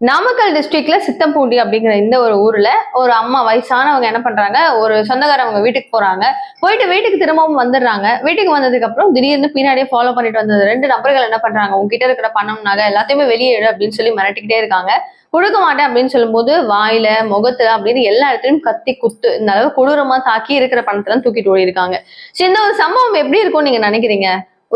நாமக்கல் டிஸ்ட்ரிக்ட்ல சித்தம்பூண்டி அப்படிங்கிற இந்த ஒரு ஊர்ல ஒரு அம்மா வயசானவங்க என்ன பண்றாங்க? ஒரு சொந்தக்காரவங்க வீட்டுக்கு போறாங்க. போயிட்டு வீட்டுக்கு திரும்பவும் வந்துடுறாங்க. வீட்டுக்கு வந்ததுக்கு அப்புறம் திடீர்னு பின்னாடியே ஃபாலோ பண்ணிட்டு வந்தது ரெண்டு நபர்கள் என்ன பண்றாங்க? உங்ககிட்ட இருக்கிற பணம் நகை எல்லாத்தையுமே வெளியே எடு அப்படின்னு சொல்லி மிரட்டிக்கிட்டே இருக்காங்க. கொடுக்க மாட்டேன் அப்படின்னு சொல்லும்போது வாயில முகத்துல அப்படின்னு எல்லா இடத்துலயும் கத்தி குத்து இந்த அளவு கொடூரமா தாக்கி இருக்கிற பணத்தெல்லாம் தூக்கிட்டு ஓடி இருக்காங்க சரி இந்த ஒரு சம்பவம் எப்படி இருக்கும்னு நீங்க நினைக்கிறீங்க?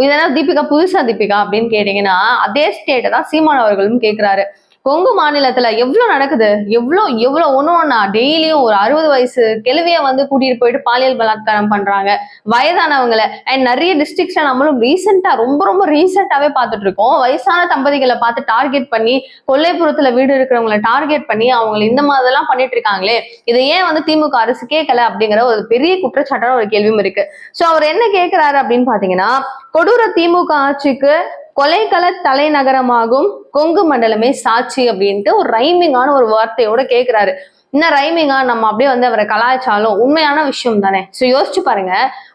இதெல்லாம் தீபிகா புதுசா தீபிகா அப்படின்னு கேட்டீங்கன்னா அதே ஸ்டேட்டை தான் சீமான் அவர்களும் கேட்கிறாரு கொங்கு மாநிலத்துல எவ்வளவு நடக்குது? எவ்வளவு எவ்வளவு ஒன்று ஒன்றா டெய்லியும் ஒரு அறுபது வயசு கிழவிய வந்து கூட்டிட்டு போயிட்டு பாலியல் பலாத்காரம் பண்றாங்க. வயதானவங்களை அண்ட் நிறைய டிஸ்ட்ரிக்ட்ஸ்ல நம்மளும் ரீசெண்டா ரொம்ப ரொம்ப ரீசெண்டாவே பார்த்துட்டு இருக்கோம் வயசான தம்பதிகளை பார்த்து டார்கெட் பண்ணி கொல்லைப்புறத்துல வீடு இருக்கிறவங்களை டார்கெட் பண்ணி அவங்களை இந்த மாதிரிலாம் பண்ணிட்டு இருக்காங்களே இதை ஏன் வந்து திமுக அரசு கேட்கல அப்படிங்கிற ஒரு பெரிய குற்றச்சாட்டான ஒரு கேள்வியும் இருக்கு. சோ அவர் என்ன கேட்கிறாரு அப்படின்னு பாத்தீங்கன்னா கொடூர திமுக ஆட்சிக்கு கொலைகள தலைநகரமாகும் கொங்கு மண்டலமே சாட்சி அப்படின்ட்டு ஒரு ரைமிங்கான ஒரு வார்த்தையோட கேட்கிறாரு இன்னும் ரைமிங்கா? நம்ம அப்படியே வந்து அவரை கலாய்ச்சாலும் உண்மையான விஷயம் தானே. ஸோ யோசிச்சு பாருங்க.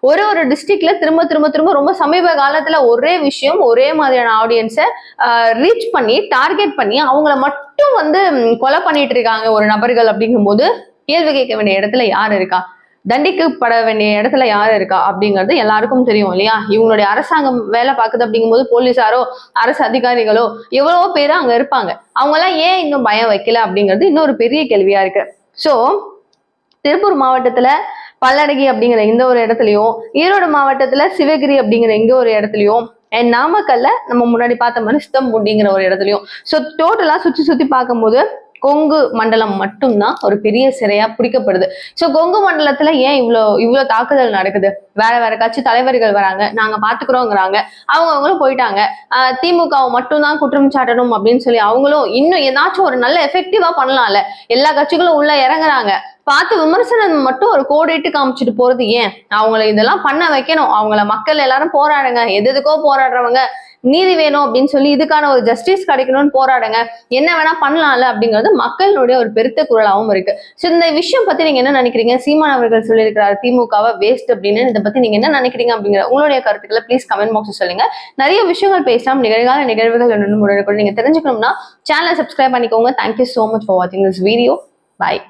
ஒரு ஒரு டிஸ்ட்ரிக்ட்ல திரும்ப திரும்ப திரும்ப ரொம்ப சமீப காலத்துல ஒரே விஷயம் ஒரே மாதிரியான ஆடியன்ஸை ரீச் பண்ணி டார்கெட் பண்ணி அவங்கள மட்டும் வந்து கொலை பண்ணிட்டு இருக்காங்க ஒரு நபர்கள் அப்படிங்கும்போது கேள்வி கேட்க வேண்டிய இடத்துல யார் இருக்கா? தண்டிக்கப்பட வேண்டிய இடத்துல யார் இருக்கா அப்படிங்கிறது எல்லாருக்கும் தெரியும் இல்லையா? இவங்களுடைய அரசாங்கம் வேலை பார்க்குது அப்படிங்கும்போது போலீஸாரோ அரசு அதிகாரிகளோ எவ்வளவோ பேர் அங்க இருப்பாங்க. அவங்க எல்லாம் ஏன் இன்னும் பயம் வைக்கல அப்படிங்கிறது இன்னொரு பெரிய கேள்வியா இருக்கு. ஸோ திருப்பூர் மாவட்டத்துல பல்லடகி அப்படிங்கிற இந்த ஒரு இடத்துலயும் ஈரோடு மாவட்டத்துல சிவகிரி அப்படிங்கிற இங்க ஒரு இடத்துலயும் அண்ட் நாமக்கல்ல நம்ம முன்னாடி பார்த்த மாதிரி சித்தம்புண்டிங்கிற ஒரு இடத்துலயும். ஸோ டோட்டலா சுத்தி சுத்தி பார்க்கும்போது கொங்கு மண்டலம் மட்டும்தான் ஒரு பெரிய சிறையா பிடிக்கப்படுது. ஸோ கொங்கு மண்டலத்துல ஏன் இவ்வளோ இவ்வளோ தாக்குதல் நடக்குது? வேற வேற கட்சி தலைவர்கள் வராங்க நாங்க பாத்துக்கிறோங்கிறாங்க. அவங்க அவங்களும் போயிட்டாங்க திமுகவை மட்டும்தான் குற்றம் சாட்டணும் அப்படின்னு சொல்லி அவங்களும் இன்னும் ஏதாச்சும் ஒரு நல்ல எஃபெக்டிவா பண்ணலாம்ல. எல்லா கட்சிகளும் உள்ள இறங்குறாங்க. பார்த்து விமர்சனம் மட்டும் ஒரு கோடிட்டு காமிச்சிட்டு போறது ஏன்? அவங்கள இதெல்லாம் பண்ண வைக்கணும். அவங்கள மக்கள் எல்லாரும் போராடுங்க. எது எதுக்கோ போராடுறவங்க. நீதி வேணும் அப்படின்னு சொல்லி இதுக்கான ஒரு ஜஸ்டிஸ் கிடைக்கணும்னு போராடுங்க. என்ன வேணா பண்ணலாம்ல அப்படிங்கிறது மக்களுடைய ஒரு பெருத்த குரலாகவும் இருக்கு. ஸோ இந்த விஷயம் பத்தி நீங்க என்ன நினைக்கிறீங்க? சீமான் அவர்கள் சொல்லியிருக்கிறார் திமுகவை வேஸ்ட் அப்படின்னு. இதை பத்தி நீங்க என்ன நினைக்கிறீங்க அப்படிங்கிற உங்களுடைய கருத்துக்களை ப்ளீஸ் கமெண்ட் பாக்ஸ் சொல்லுங்க. நிறைய விஷயங்கள் பேசலாம். நிகழ்கால நிகழ்வுகள் ரெண்டு கூட நீங்க தெரிஞ்சுக்கணும்னா சேனலை சப்ஸ்கிரைப் பண்ணிக்கோங்க. Thank you so much for வாட்சிங் திஸ் வீடியோ பாய்